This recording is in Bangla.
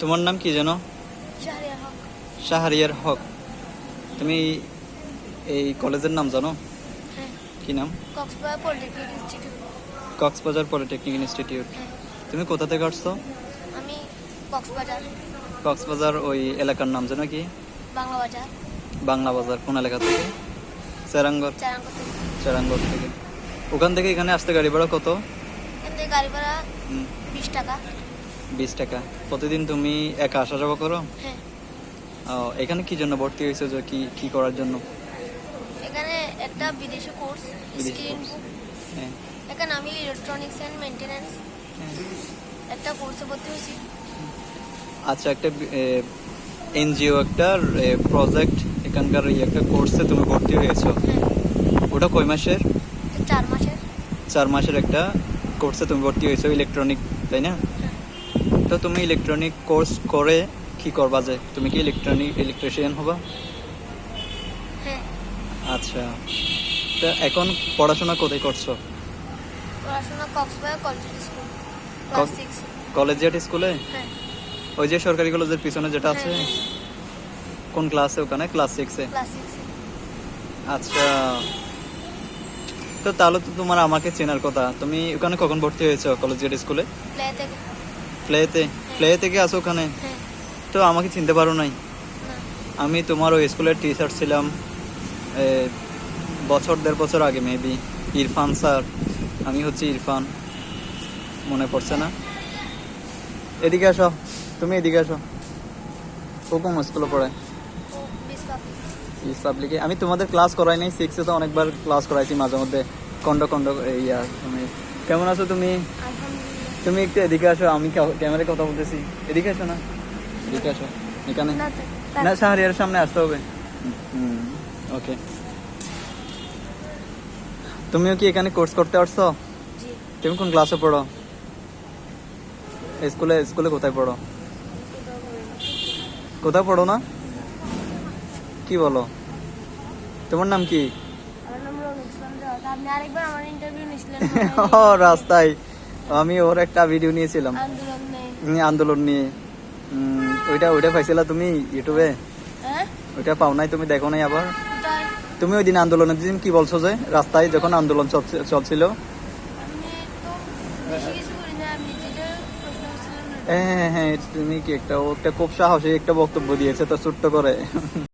তোমার নাম কি জানো শাহরিয়ার হক। তুমি এই কলেজের নাম জানো? হ্যাঁ। কি নাম? Cox's Bazar polytechnic institute. হ্যাঁ। তুমি কোথা থেকে আসছো? আমি কক্সবাজার। কক্সবাজার ওই এলাকার নাম জানো কি? বাংলা বাজার। বাংলা বাজার কোন এলাকা থেকে? চেরাঙ্গর। চেরাঙ্গর থেকে। ওখান থেকে এখানে আসতে গাড়ি ভাড়া কত? গাড়ি ভাড়া বিশ টাকা। বিশ টাকা। প্রতিদিন তুমি একা আসা যাওয়া করো? হ্যাঁ। এখানে কি জন্য ভর্তি হয়েছে? যে কি কি করার জন্য? এখানে একটা বিদেশি কোর্স স্ক্রিন হ্যাঁ। এখানে আমি ইলেকট্রনিক্স অ্যান্ড মেনটেন্যান্স হ্যাঁ। একটা কোর্সে ভর্তি হয়েছি। আচ্ছা একটা এনজিও একটা প্রজেক্ট এখানকার এই একটা কোর্সে তুমি ভর্তি হয়েছো। হ্যাঁ। ওটা কয় মাসের? চার মাসের। চার মাসের একটা কোর্সে তুমি ভর্তি হয়েছো ইলেকট্রনিক তাই না? তো তুমি ইলেকট্রনিক কোর্স করে কি করবা যে তুমি কি ইলেকট্রনিক ইলেকট্রিশিয়ান হবা? হ্যাঁ। আচ্ছা। তো এখন পড়াশোনা কোথায় করছ? পড়াশোনা কক্সবাজার কলেজ স্কুল ক্লাস কক্স- সিক্স কলেজিয়েট স্কুলে হ্যাঁ। ওই যে সরকারি কলেজের পিছনে যেটা আছে? হ্যাঁ, কোন ক্লাসে ওখানে? ক্লাস সিক্সে ক্লাস সিক্স আচ্ছা। তো তাহলে তো তোমার আমাকে চেনার কথা। তুমি ওখানে কখন ভর্তি হয়েছো কলেজিয়েট স্কুলে প্লে থেকে। প্লেতে প্লে থেকে আসো ওখানে। হ্যাঁ। তো আমাকে চিনতে পারো নাই। আমি তোমার ওই স্কুলের টি শার্ট ছিলাম বছর দেড় বছর আগে মেবি ইরফান স্যার। আমি হচ্ছি ইরফান। মনে পড়ছে না? এদিকে আসো তুমি এদিকে আসো। ও কোন স্কুলে পড়ে? ইস পাবলিকে আমি তোমাদের ক্লাস করাই নাই সিক্সে তো অনেকবার ক্লাস করাইছি মাঝে মধ্যে। কন্ড কন্ড ইয়া তুমি কেমন আছো তুমি? তুমি একটু এদিকে আসো আমি ক্যামেরায় কথা বলতেছি। এদিকে আসো না। এদিকে আসো এখানে। না শাহরিয়ার সামনে আসতে হবে। ওকে। তুমিও কি এখানে কোর্স করতে পারছ তুমি কোন ক্লাসে পড়ো? স্কুলে স্কুলে কোথায় পড়ো? কোথায় পড়ো না? কি বলো? তোমার নাম কি? রাস্তায়। আমি ওর একটা ভিডিও নিয়েছিলাম। আন্দোলন নিয়ে। ওইটা ওইটা পাইছিলা তুমি ইউটিউবে হ্যাঁ? ওইটা পাও নাই তুমি দেখো নাই আবার। তুমি ওই দিন আন্দোলনের দিন কি বলছো যে রাস্তায় যখন আন্দোলন চলছে- চলছিল? হ্যাঁ হ্যাঁ হ্যাঁ তুমি কি একটা ও একটা খুব সাহসী একটা বক্তব্য দিয়েছে তো ছোট্ট করে।